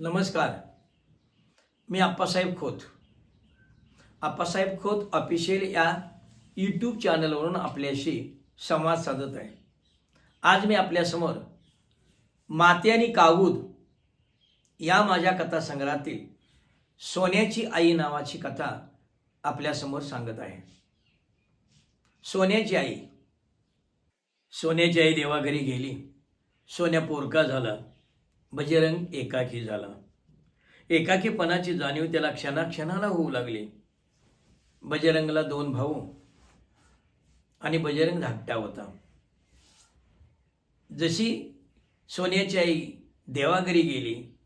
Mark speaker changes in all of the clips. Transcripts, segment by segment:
Speaker 1: नमस्कार. मी आप्पासाहेब खोत. आप्पासाहेब खोत ऑफिशियल या यूट्यूब चॅनलवरून आपल्याशी संवाद साधत आहे. आज मी आपल्यासमोर माते आणि कागूद या माझ्या कथासंग्रहातील सोन्याची आई नावाची कथा आपल्यासमोर सांगत आहे. सोन्याची आई. सोन्याची आई देवाघरी गेली. सोन्या पोरका झाला. बजरंग एकाकी झाला. एकाकीपणाची जाणीव त्याला क्षणाक्षणाला होऊ लागली. बजरंगला दोन भाऊ आणि बजरंग धाकटा होता. जशी सोन्याची आई देवाघरी गेली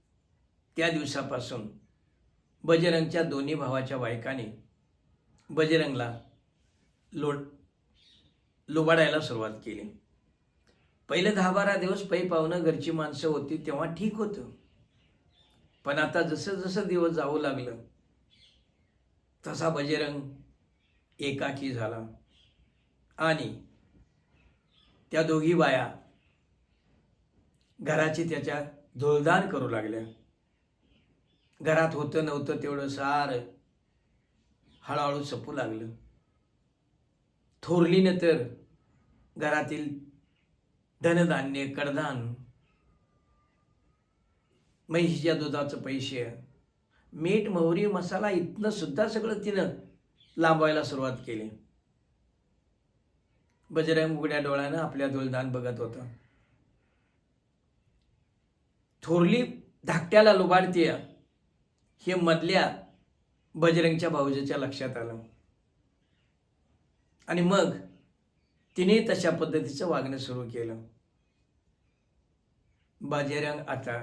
Speaker 1: त्या दिवसापासून बजरंगच्या दोन्ही भावाच्या बायकाने बजरंगला लोट लुबाडायला सुरुवात केली. पहिले दहा बारा दिवस पै पाहुणं घरची माणसं होती तेव्हा ठीक होतं. पण आता जसं जसं दिवस जाऊ लागलं तसा बजरंग एकाकी झाला. आणि त्या दोघी बाया घराची त्याच्या धुळदान करू लागल्या. घरात होतं नव्हतं तेवढं सार हळूहळू सपू लागलं. थोरलीनं तर घरातील धनधान्य कडधान म्हैशीच्या दुधाचं पैसे. मीठ मोहरी मसाला इथनं सुद्धा सगळं तिनं लांबवायला सुरुवात केली. बजरंग उघड्या डोळ्यानं आपल्या दुलदान बघत होता. थोरली धाकट्याला लुबाडतीय. हे मधल्या बजरंगच्या भाऊजीच्या लक्षात आलं. आणि मग तिने तशा पद्धतीचं वागणं सुरू केलं. बाजीरंग आता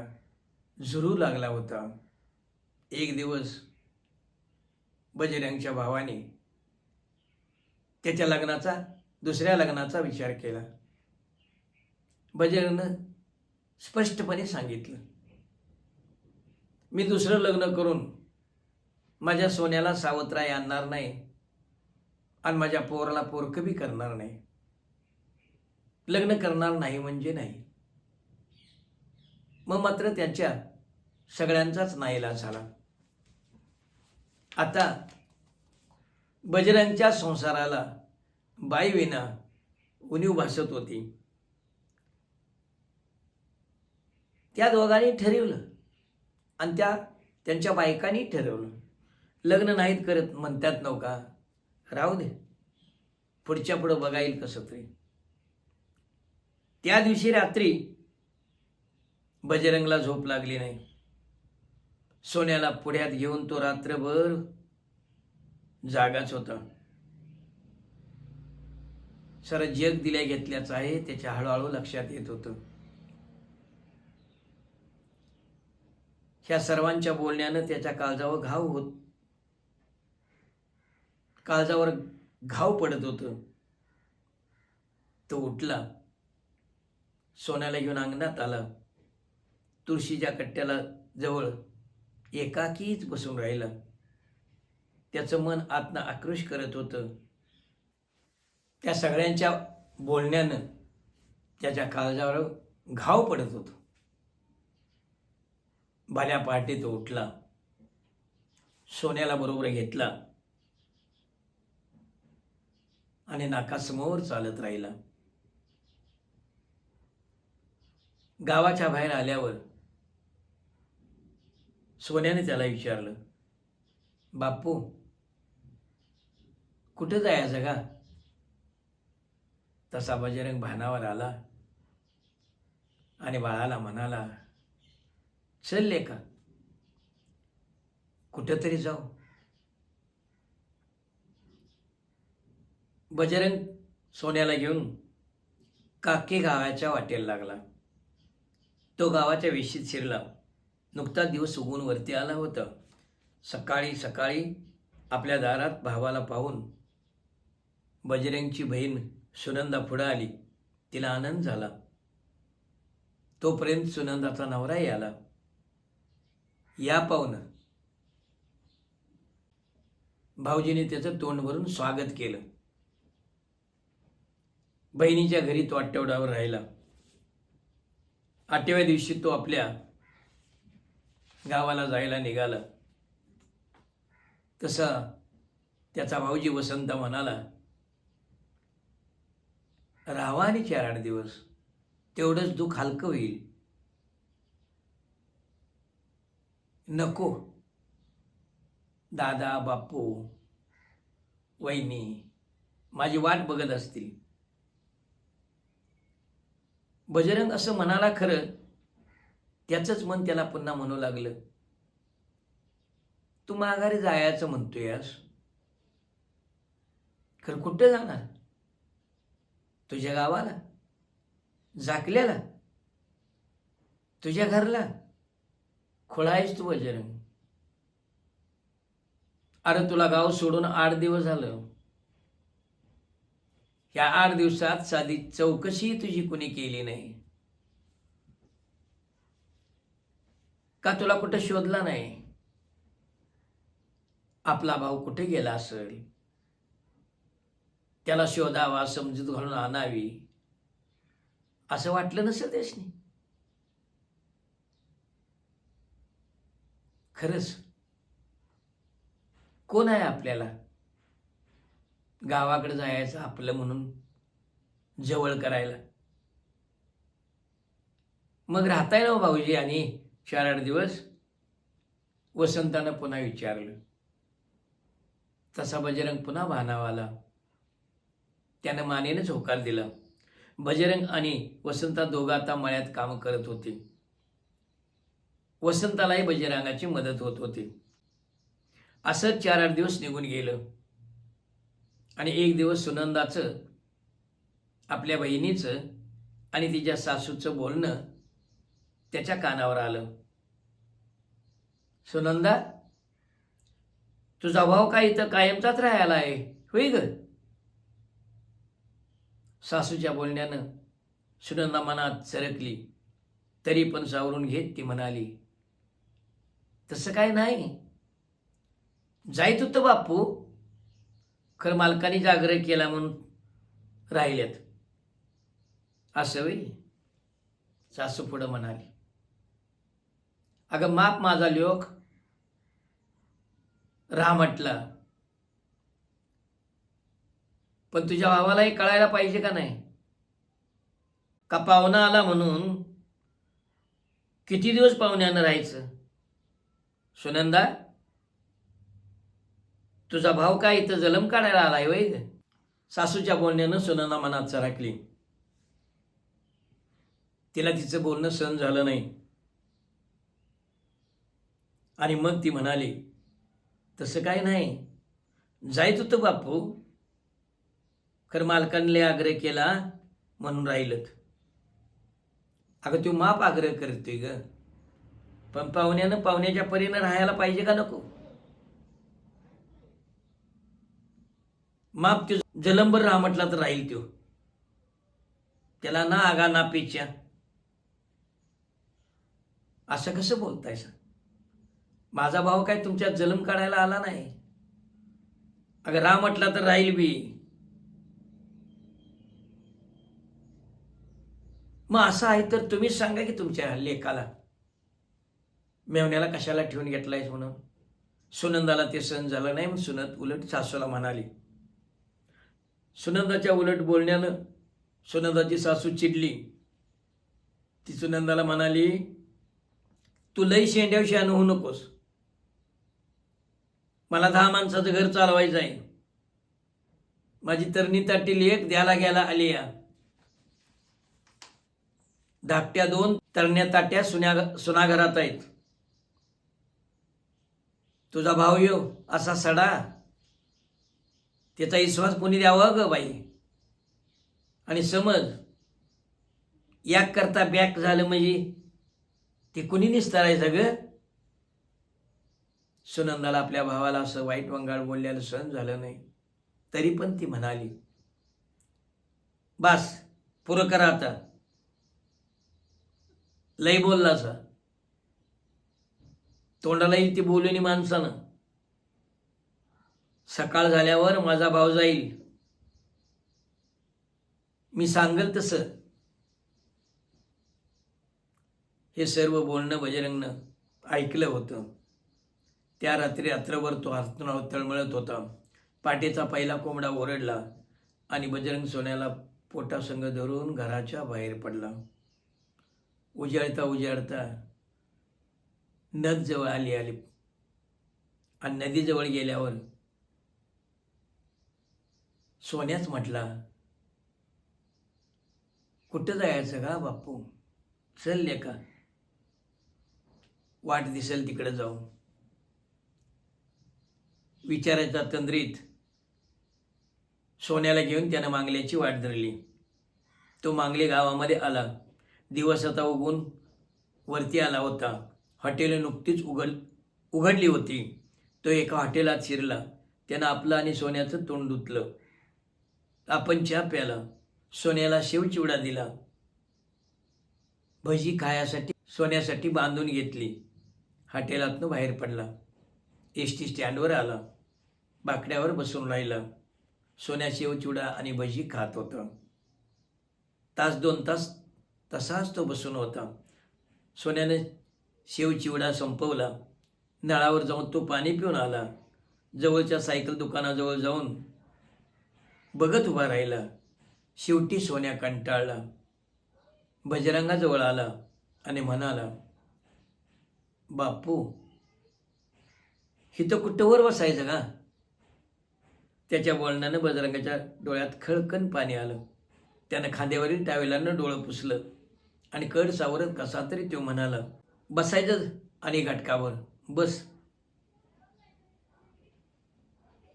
Speaker 1: झुरू लागला होता. एक दिवस बजरंगच्या भावाने त्याच्या लग्नाचा दुसऱ्या लग्नाचा विचार केला. बजरंगनं स्पष्टपणे सांगितलं मी दुसरं लग्न करून माझ्या सोन्याला सावत्राय आणणार नाही आणि माझ्या पोराला पोरकं बी करणार नाही. लग्न करणार नाही म्हणजे नाही. मग मात्र त्यांच्या सगळ्यांचाच नाहीला झाला. आता बजरंगच्या संसाराला बाई विना उणीव भासत होती. त्या दोघांनी ठरवलं आणि त्या त्यांच्या बायकांनी ठरवलं. लग्न नाहीत करत म्हणतात नव्हता. राहू दे. पुढच्या पुढं बघाईल कसं तरी. त्या दिवशी रात्री बजरंगला झोप लागली नाही. सोन्याला पुढ्यात घेऊन तो रात्रभर जागाच होता. सर जग दिल्या घेतल्याचं आहे त्याच्या हळूहळू लक्षात येत होतं. ह्या सर्वांच्या बोलण्यानं त्याच्या काळजावर घाव होत काळजावर घाव पडत होतं. तो उठला. सोन्याला घेऊन अंगणात आला. तुळशीच्या कट्ट्याला जवळ एकाकीच बसून राहिला. त्याचं मन आतनं आक्रोश करत होतं. त्या सगळ्यांच्या बोलण्यानं त्याच्या काळजावर घाव पडत होतो. भल्या पहाटे तो उठला. सोन्याला बरोबर घेतला. आणि नाकासमोर चालत राहिला. गावाच्या बाहेर आल्यावर सोन्याने त्याला विचारलं बापू कुठं जायचं का तसा बजरंग भानावर आला आणि बाळाला म्हणाला चलले का कुठंतरी जाऊ. बजरंग सोन्याला घेऊन काके गावाच्या वाटेला लागला. तो गावाच्या वेशीत शिरला. नुकता दिवस उगून वरती आला होता. सकाळी सकाळी आपल्या दारात भावाला पाहून बजरंगची बहीण सुनंदा पुढं आली. तिला आनंद झाला. तोपर्यंत सुनंदाचा नवराही आला. या पाहुणं. भाऊजीने त्याचं तोंड भरून स्वागत केलं. बहिणीच्या घरी तो आठवड्यावर राहिला. आठव्या दिवशी तो आपल्या गावाला जायला निघाला. तसा त्याचा भाऊजी वसंत म्हणाला राहावा आणि चार आठ दिवस तेवढंच दुःख हलकं होईल. नको. दादा बापू वहिनी माझी वाट बघत असतील. बजरंग असं म्हणाला खरं त्याचंच मन त्याला पुन्हा म्हणू लागलं. तू माघारी जायचं म्हणतोयस खरं कुठं जाणार? तुझ्या गावाला? जाकल्याला तुझ्या घरला? खोळा आहेस तू बजरंग. अरे तुला गाव सोडून आठ दिवस झालं. या आठ दिवसात साधी चौकशी तुझी कुणी केली नाही? का तुला कुठं शोधला नाही? आपला भाऊ कुठे गेला असेल? त्याला शोधावा समजूत घालून आणावी. असं वाटलं नसेल त्यासनी खरंच? कोण आहे आपल्याला? गावाकडे जायचं आपलं म्हणून जवळ करायला. मग राहताय ना हो भाऊजी आणि चार आठ दिवस? वसंतानं पुन्हा विचारलं. तसा बजरंग पुन्हा भानावाला त्यानं मानेनंच होकार दिला. बजरंग आणि वसंता दोघं आता मळ्यात काम करत होते. वसंतालाही बजरंगाची मदत होत होती. असं चार आठ दिवस निघून गेलं. आणि एक दिवस सुनंदाचं आपल्या बहिणीचं आणि तिच्या सासूचं बोलणं त्याच्या कानावर आलं. सुनंदा तुझा भाऊ काय इथं कायमचाच राहायला आहे? होई ग? सासूच्या बोलण्यानं सुनंदा मनात सरकली. तरी पण सावरून घेत ती म्हणाली तसं काय नाही. जायत होतं बापू खरं मालकाने आग्रह केला म्हणून राहिल्यात असं होई सासू पुढं म्हणाली. अगं माप माझा लोक. राहा म्हटला. पण तुझ्या भावालाही कळायला पाहिजे का नाही? का पाहुणा आला म्हणून किती दिवस पाहुण्यानं राहायचं? सुनंदा? तुझा भाव काय इथं जलम काढायला आलाय वय ग? सासूच्या बोलण्यानं सुनंदा मनात चराकली. तिला तिचं बोलणं सहन झालं नाही. आणि मग ती म्हणाली तसं काय नाही. जायत होतं बापू. खरं मालकांनी आग्रह केला म्हणून राहिलं अगं तू माप आग्रह करते ग. पण पाहुण्यानं पाहुण्याच्या परीनं राहायला पाहिजे का नको? माप तो जलंबर राहा म्हटला तर राहील तो त्याला ना आगा ना पिच्या. असं कसं बोलताय सर माझा भाऊ काय तुमच्या जलम काढायला आला नाही? अगं राह म्हटला तर राहील बी. मग असं आहे तर तुम्हीच सांगा की तुमच्या लेखाला मेवण्याला कशाला ठेवून घेतलायस म्हणून? सुनंदाला ते सण झालं नाही मग सुनंद उलट सासूला म्हणाली सुनंदाच्या उलट बोलण्यानं सुनंदाची सासू चिडली. ती सुनंदाला म्हणाली तू लई शेंड्याविषयी अनुभव होऊ नकोस. मला दहा माणसाचं घर चालवायचं आहे. माझी तरणी ताटील एक द्याला घ्यायला आली या धाकट्या दोन तरण्या ताट्या सुन्या सुनाघरात आहेत. तुझा भाऊ येऊ असा सडा त्याचा विश्वास कोणी द्यावा ग बाई? आणि समज याक करता बॅक झालं म्हणजे ते कुणी निस्तारायचं ग सुनंदाला आपल्या भावाला असं वाईट वंगाळ बोलल्याला सहन झालं नाही. तरी पण ती म्हणाली बास पुरं करा आता. लई बोलला असा तोंडाला येईल ती बोलणी माणसानं. सकाळ झाल्यावर माझा भाव जाईल. मी सांगल तसं. हे सर्व बोलणं बजरंगनं ऐकलं होतं. त्या रात्री रात्रभर तो हसनावर तळमळत होता. पाटेचा पहिला कोंबडा ओरडला आणि बजरंग सोन्याला पोटासंग धरून घराच्या बाहेर पडला. उजाळता उजाळता नद जवळ आली आली. आणि नदीजवळ गेल्यावर सोन्याच म्हटला कुठं जायचं का बाप्पू? चल लेका. वाट दिसेल तिकडे जाऊ विचारायचा तंद्रीत सोन्याला घेऊन त्यानं मांगल्याची वाट धरली. तो मांगले गावामध्ये आला. दिवस आता उगून वरती आला होता. हॉटेल नुकतीच उघड उघडली होती. तो एका हॉटेलात शिरला. त्यानं आपलं आणि सोन्याचं तोंड धुतलं. आपण चहा प्याला. सोन्याला शेवचिवडा दिला. भजी खायासाठी सोन्यासाठी बांधून घेतली. हॉटेलातनं बाहेर पडला. एस टी स्टँडवर आला. बाकड्यावर बसून राहिला. सोन्या शेवचिवडा आणि भजी खात होता. तास दोन तास तसाच तो बसून होता. सोन्याने शेवचिवडा संपवला. नळावर जाऊन तो पाणी पिऊन आला. जवळच्या सायकल दुकानाजवळ जाऊन बघत उभा राहिला. शेवटी सोन्या कंटाळला. बजरंगाजवळ आला आणि म्हणाला बापू हिथं कुठंवर बसायचं का? त्याच्या बोलण्यानं बजरंगाच्या डोळ्यात खळकन पाणी आलं. त्यानं खांद्यावरील टावेलानं डोळं पुसलं आणि कड सावरत कसा तरी तो म्हणाला बसायचं आणि घटकावर बस.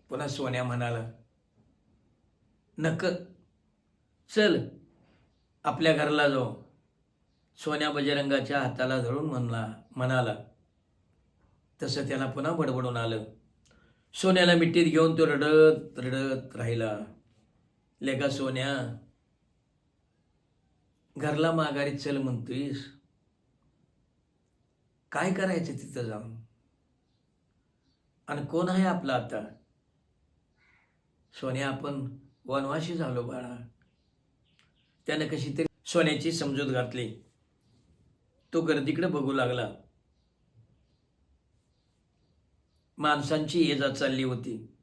Speaker 1: पुन्हा सोन्या म्हणाला नक. चल आपल्या घरला जाऊ. सोन्या बजरंगाच्या हाताला धरून म्हणला म्हणाला तसं त्याला पुन्हा बडबडून आलं. सोन्याला मिठीत घेऊन तो रडत रडत राहिला. लेखा सोन्या घरला माघारी चल म्हणतोयस. काय करायचं तिथं जाऊन? आणि कोण आहे आपला आता? सोन्या आपण वनवाशी झालो बाळा. त्यानं कशी तरी सोन्याची समजूत घातली. तो गर्दीकडे बघू लागला. माणसांची ये जा चालली होती.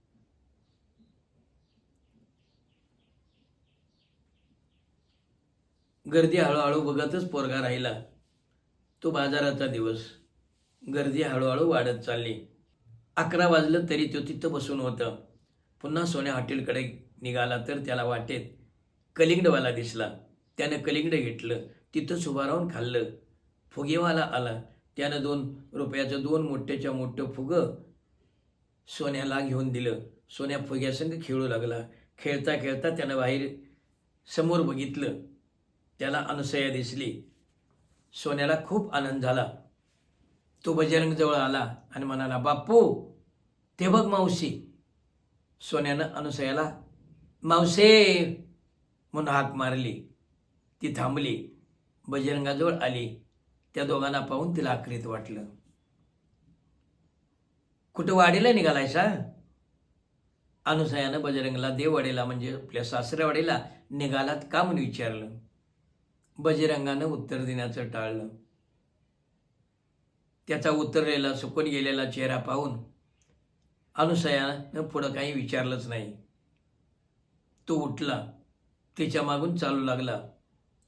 Speaker 1: गर्दी हळूहळू बघतच पोरगा राहिला. तो बाजाराचा दिवस. गर्दी हळूहळू वाढत चालली. अकरा वाजलं तरी तो तिथं बसून होता. पुन्हा सोन्या हॉटेलकडे निघाला तर त्याला वाटेत. कलिंगडवाला दिसला. त्यानं कलिंगड घेतलं. तिथंच उभा राहून खाल्लं. फुगेवाला आला. त्यानं दोन रुपयाचं दोन मोठ्याच्या मोठं फुगं सोन्याला घेऊन दिलं. सोन्या फुग्यासंग खेळू लागला. खेळता खेळता त्यानं बाहेर समोर बघितलं. त्याला अनुसया दिसली. सोन्याला खूप आनंद झाला. तो बजरंगजवळ आला आणि म्हणाला बाप्पू ते बघ मावशी. सोन्यानं अनुसयाला मावसे म्हणून हाक मारली. ती थांबली. बजरंगाजवळ आली. त्या दोघांना पाहून तिला आकरीत वाटलं. कुठं वाडीला निघालायसा अनुसयानं बजरंगला देववाडीला म्हणजे आपल्या सासऱ्यावाडीला निघालात का म्हणून विचारलं. बजरंगानं उत्तर देण्याचं टाळलं. त्याचा उतरलेला सुकून गेलेला चेहरा पाहून अनुसयानं पुढं काही विचारलंच नाही. तो उठला. तिच्या मागून चालू लागला.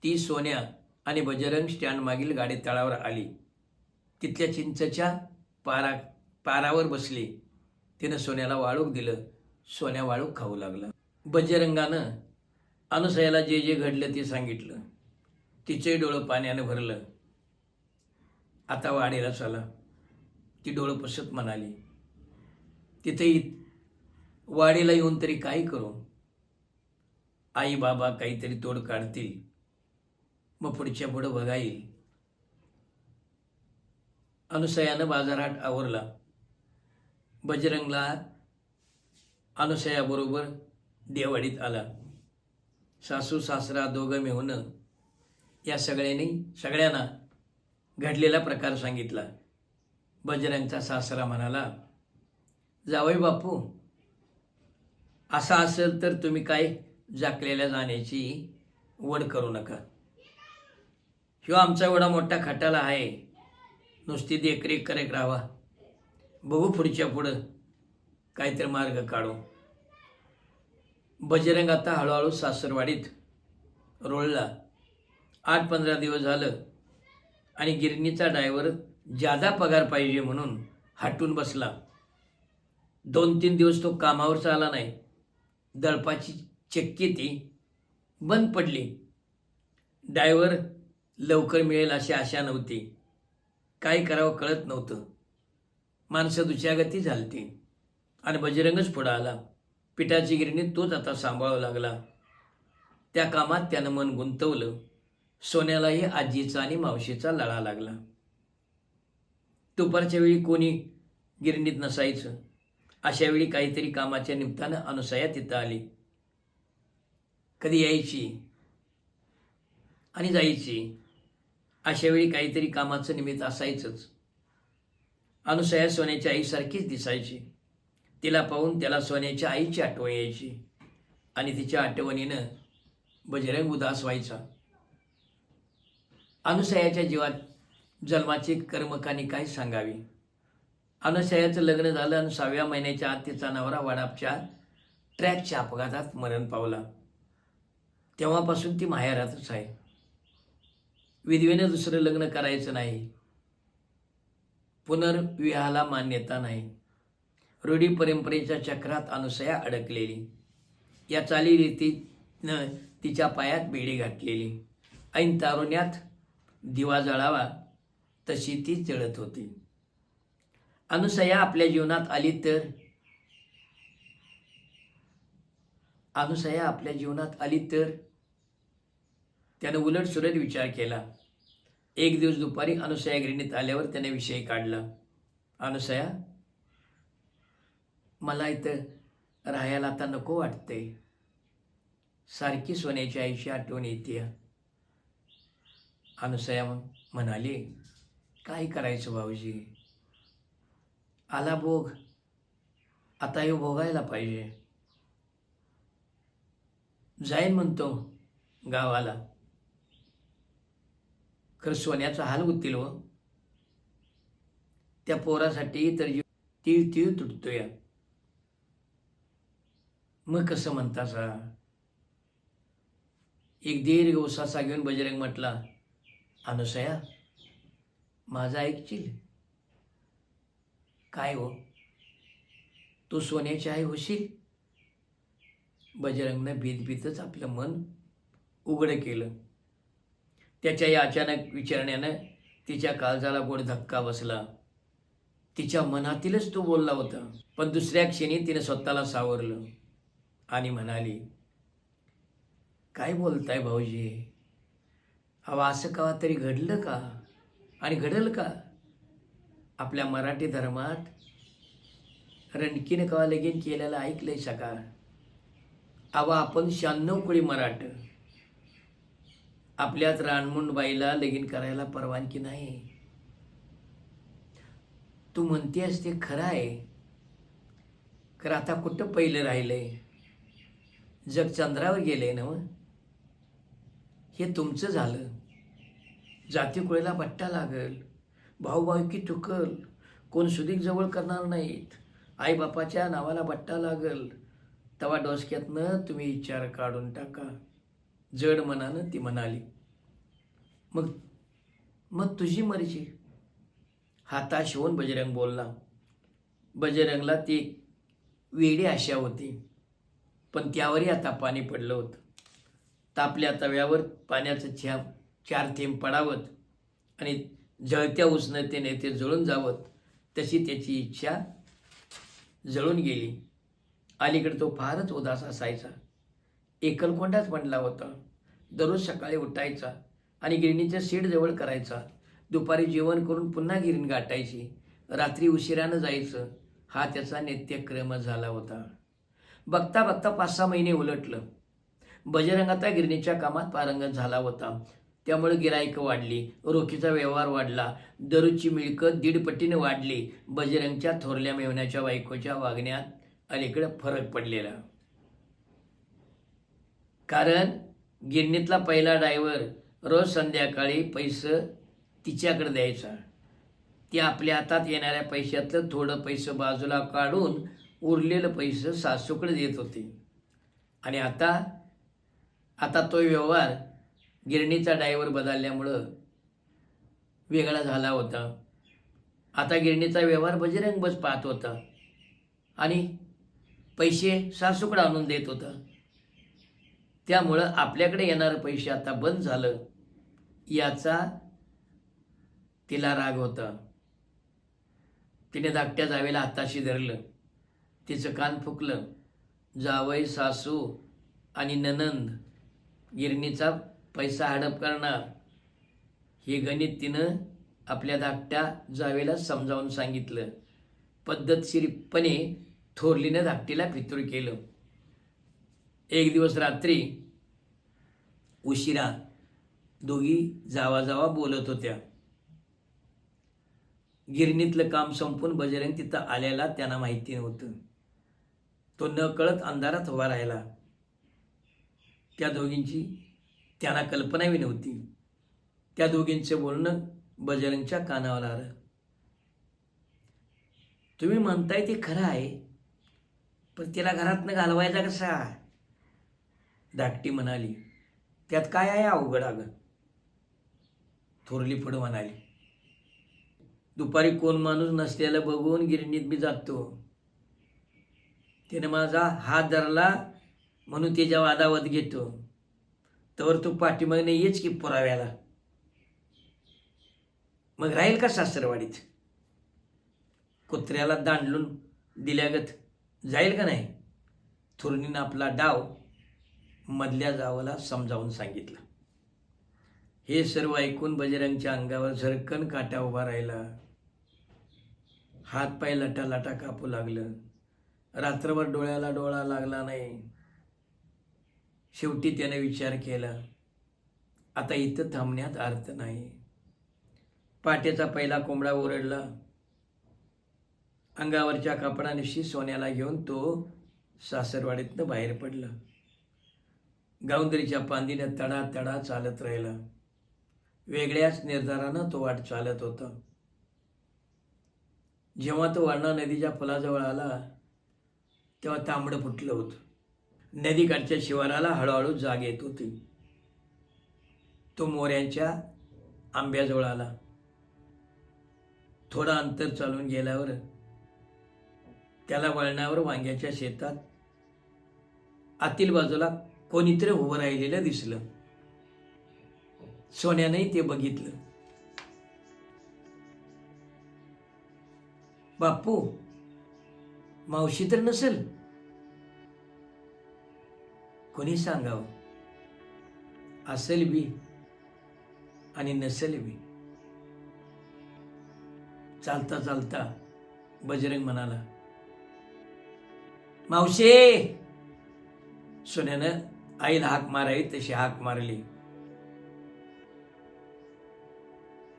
Speaker 1: ती सोन्या आणि बजरंग स्टँड मागील गाडी तळावर आली. तिथल्या चिंचच्या पारा पारावर बसली. तिनं सोन्याला वाळूक दिलं. सोन्या वाळूक खाऊ लागला. बजरंगानं अनुसयाला जे जे घडलं ते सांगितलं. तिचंही डोळं पाण्यानं भरलं. आता वाडीला चला ती डोळं पुसत म्हणाली. तिथे वाडीला येऊन तरी काय करू. आई बाबा काहीतरी तोड काढतील मग पुढच्या पुढं बघा येईल अनुसयानं बाजारहाट आवरला. बजरंगला अनुसयाबरोबर देवाडीत आला. सासू सासरा दोघं मिळून या सगळ्यांनी सगळ्यांना घडलेला प्रकार सांगितला. बजरंगचा सासरा म्हणाला जावई बापू असा असेल तर तुम्ही काय जाकलेल्या जाण्याची वड करू नका. ह्यो आमचा एवढा मोठा खटाला आहे. नुसती देखरेख करत राहावा. बघू पुढच्या पुढं काहीतरी मार्ग काढू. बजरंग आता हळूहळू सासरवाडीत रोळला. आठ पंधरा दिवस झालं आणि गिरणीचा ड्रायव्हर जादा पगार पाहिजे म्हणून हाटून बसला. दोन तीन दिवस तो कामावर चाला नाही. दळपाची चक्की ती बंद पडली. डायव्हर लवकर मिळेल अशी आशा नव्हती. काय करावं कळत नव्हतं. माणसं दुच्यागती झालती आणि बजरंगच पुढं आला. पिठाची गिरणी तोच आता सांभाळावं लागला. त्या कामात त्यानं मन गुंतवलं. सोन्यालाही आजीचा आणि मावशीचा लळा लागला. दुपारच्या वेळी कोणी गिरणीत नसायचं. अशा वेळी काहीतरी कामाच्या निमित्तानं अनुसया तिथं आली. कधी यायची आणि जायची अशावेळी काहीतरी कामाचं निमित्त असायचंच. अनुसया सोन्याच्या आईसारखीच दिसायची. तिला पाहून त्याला सोन्याच्या आईची आठवण यायची आणि तिच्या आठवणीनं बजरंग उदास व्हायचा. अनुसयाच्या जीवात जन्माची कर्मकानी काय सांगावी? अनुसयाचं लग्न झालं आणि सहाव्या महिन्याच्या आत तिचा नवरा वाडापच्या ट्रॅकच्या अपघातात मरण पावला. तेव्हापासून ती माहेरातच आहे. विधवेनं दुसरं लग्न करायचं नाही. पुनर्विवाहाला मान्यता नाही. रूढी परंपरेच्या चक्रात अनुसया अडकलेली. या चालीरीतीनं तिच्या पायात बेडी घातलेली ऐन तारुण्यात दिवा जळावा तशी ती जळत होती. अनुसया आपल्या जीवनात आली तर अनुसया आपल्या जीवनात आली तर? त्यानं उलट सुलट विचार केला. एक दिवस दुपारी अनुसया गिरणीत आल्यावर त्याने विषय काढला. अनुसया मला इथं राहायला आता नको वाटते सारखी सोन्याची आईची आठवण येते. अनुसया म्हणाली काय करायचं भाऊजी? आला भोग. आता हे भोगायला पाहिजे. जाईन म्हणतो गावाला. खरं सोन्याचा हाल होतील व त्या पोरासाठी तर तीळ तीळ तुटतोय. मग कसं म्हणता सा एक दीर्घ उसासा घेऊन बजरंग म्हटला अनुसया माझा ऐकशील? काय हो? तू सोन्याची आई होशील? बजरंगनं भीतभीतच आपलं मन उघडं केलं. त्याच्या या अचानक विचारण्यानं तिच्या काळजाला गोड धक्का बसला. तिच्या मनातीलच तो बोलला होता पण दुसऱ्या क्षणी तिने स्वतःला सावरलं आणि म्हणाली काय बोलताय भाऊजी? हवा असं कवा तरी घडलं का? आणि घडल का? आपल्या मराठी धर्मात रणकीनं कवा लगीन केलेलं ऐकलंय सका अवा आपण शहाण्णव कोळी मराठ. आपल्यात रानमुंडबाईला लगीन करायला परवानगी नाही. तू म्हणतेस ते खरं आहे. तर आता कुठं पहिलं राहिलंय? जग चंद्रावर गेले ना मग हे तुमचं झालं. जातीकुळीला बट्टा लागल. भाऊभाऊकी तुकल कोण सुदीक जवळ करणार नाहीत. आईबापाच्या नावाला बट्टा लागल. तवा डोसक्यातनं तुम्ही विचार काढून टाका. जड मनानं ती म्हणाली. मग मग तुझी मर्जी. हाताश होऊन बजरंग बोलला. बजरंगला ती वेडी आशा होती. पण त्यावरही आता पाणी पडलं होतं. तापल्या तव्यावर पाण्याचं छ्या चार थेंब पडावत आणि जळत्या उष्णतेने ते जळून जावत तशी त्याची इच्छा जळून गेली. अलीकडे तो फारच उदास असायचा. एकलकोंडाच बनला होता. दररोज सकाळी उठायचा आणि गिरणीच्या सीड जवळ करायचा. दुपारी जेवण करून पुन्हा गिरण गाठायची. रात्री उशिरानं जायचं. हा त्याचा नित्यक्रम झाला होता. बघता बघता पाच सहा महिने उलटलं. बजरंगाचा गिरणीच्या कामात पारंगत झाला होता. त्यामुळे गिराईक वाढली रोखीचा व्यवहार वाढला दररोजची मिळकत दीडपटीने वाढली. बजरंगच्या थोरल्या मेवण्याच्या बायकोच्या वागण्यात अलीकडे फरक पडलेला. कारण गिरणीतला पहिला ड्रायव्हर रोज संध्याकाळी पैसे तिच्याकडे द्यायचा. ती आपल्या हातात येणाऱ्या पैशातलं थोडं पैसं बाजूला काढून उरलेलं पैसं सासूकडे देत होती. आणि आता आता तो व्यवहार गिरणीचा डायव्हर बदलल्यामुळं वेगळा झाला होता. आता गिरणीचा व्यवहार बजरंग बस पाहत होता. आणि पैसे सासूकडे आणून देत होता. त्यामुळं आपल्याकडे येणारं पैसे आता बंद झालं याचा तिला राग होता. तिने धाकट्या जावेला हाताशी धरलं. तिचं कान फुकलं. जावई सासू आणि ननंद गिरणीचा पैसा हडप करणार. हे गणित तिनं आपल्या धाकट्या जावेला समजावून सांगितलं. पद्धतशीरपणे थोरलीनं धाकटीला फितूर केलं. एक दिवस रात्री उशिरा दोघी जावाजावा बोलत होत्या. गिरणीतलं काम संपून बजरंग तिथं आल्याला त्यांना माहिती नव्हतं. तो न कळत अंधारात उभा राहिला. त्या दोघींची त्यांना कल्पनाही नव्हती. त्या दोघींचं बोलणं बजरंगच्या कानावर आलं. तुम्ही म्हणताय ते खरं आहे पण तिला घरातनं घालवायचा कसा धाकटी म्हणाली त्यात काय आहे अवघड अगं? थोरली पुढं म्हणाली दुपारी कोण माणूस नसलेलं बघून गिरणीत मी जातो. त्याने माझा हात धरला म्हणून त्याच्या वादावत घेतो. तर तू पाठीमागने येच की पुराव्याला. मग राहील का सासरवाडीत? कुत्र्याला दांडलून दिल्यागत जाईल का नाही? थुर्णीनं आपला डाव मधल्या जावाला समजावून सांगितलं. हे सर्व ऐकून बजरंगच्या अंगावर झरकन काटा उभा राहिला. हात पाय लटा लटा कापू लागलं. रात्रभर डोळ्याला डोळा लागला नाही. शेवटी त्याने विचार केला आता इथं थांबण्यात अर्थ नाही. पाट्याचा पहिला कोंबडा ओरडला अंगावरच्या कापडानिशी सोन्याला घेऊन तो सासरवाडीतनं बाहेर पडला. गावंदरीच्या पांदीनं तडा तडा चालत राहिला. वेगळ्याच निर्धारानं तो वाट चालत होता. जेव्हा तो वारणा नदीच्या पुलाजवळ आला तेव्हा तांबडं फुटलं होतं. नदीकाठच्या शिवाराला हळूहळू जाग येत होती. तो मोऱ्यांच्या आंब्याजवळ आला. थोडं अंतर चालून गेल्यावर त्याला वळणावर वांग्याच्या शेतात आतील बाजूला कोणीतरी उभं राहिलेलं दिसलं. सोन्याने ते बघितलं. बापू मावशी तर नसेल? कोणी सांगावं? असेल बी आणि नसेल बी. चालता चालता बजरंग म्हणाला मावशे! सोन्यानं आईला हाक मारावी तशी हाक मारली.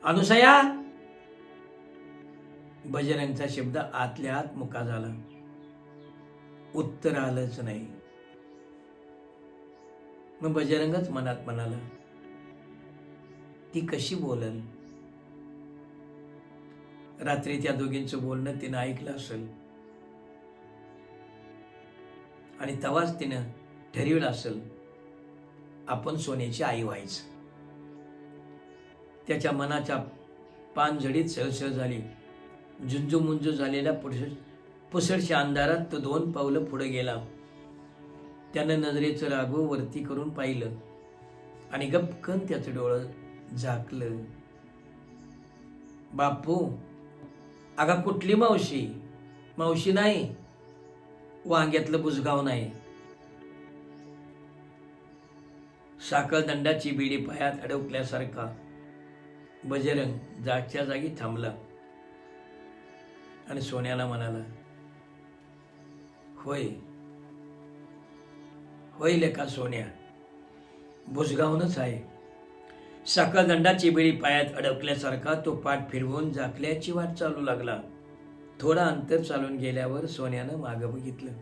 Speaker 1: अनुसया! बजरंगचा शब्द आतल्या आत मुका झाला. उत्तर आलंच नाही. मग बजरंगच मनात म्हणाला ती कशी बोलल? रात्री त्या दोघींचं बोलणं तिनं ऐकलं असेल. आणि तेव्हाच तिनं ठरविलं असेल आपण सोन्याची आई व्हायचं. त्याच्या मनाच्या पानझडीत सहसह झाली. झुंजूमुंजू झालेल्या पुरुष पुसडशा अंधारात तो दोन पावलं पुढे गेला. त्यानं नजरेचं राघव वरती करून पाहिलं आणि गपकन त्याचं डोळं झाकलं. बापू अगा कुठली मावशी? मावशी नाही? वांग्यातलं बुजगाव नाही. साखळदंडाची बिडी पायात अडकल्यासारखा. बजरंग जागच्या जागी थांबला. आणि सोन्याला म्हणाला होय. होय लेखा सोन्या? बुजगावनच आहे. साखळदंडाची बिडी पायात अडकल्यासारखा तो पाठ फिरवून जाकल्याची वाट चालू लागला. थोडं अंतर चालून गेल्यावर सोन्यानं मागं बघितलं.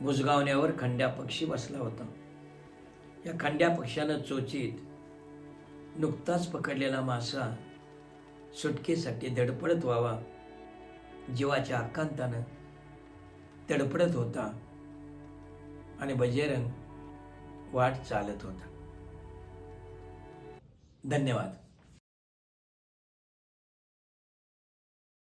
Speaker 1: भुजगावण्यावर खंड्या पक्षी बसला होता. या खंड्या पक्ष्यानं चोचीत नुकताच पकडलेला मासा सुटकेसाठी धडपडत व्हावा जीवाच्या आकांतानं तडपडत होता आणि बजेरंग वाट चालत होता. धन्यवाद.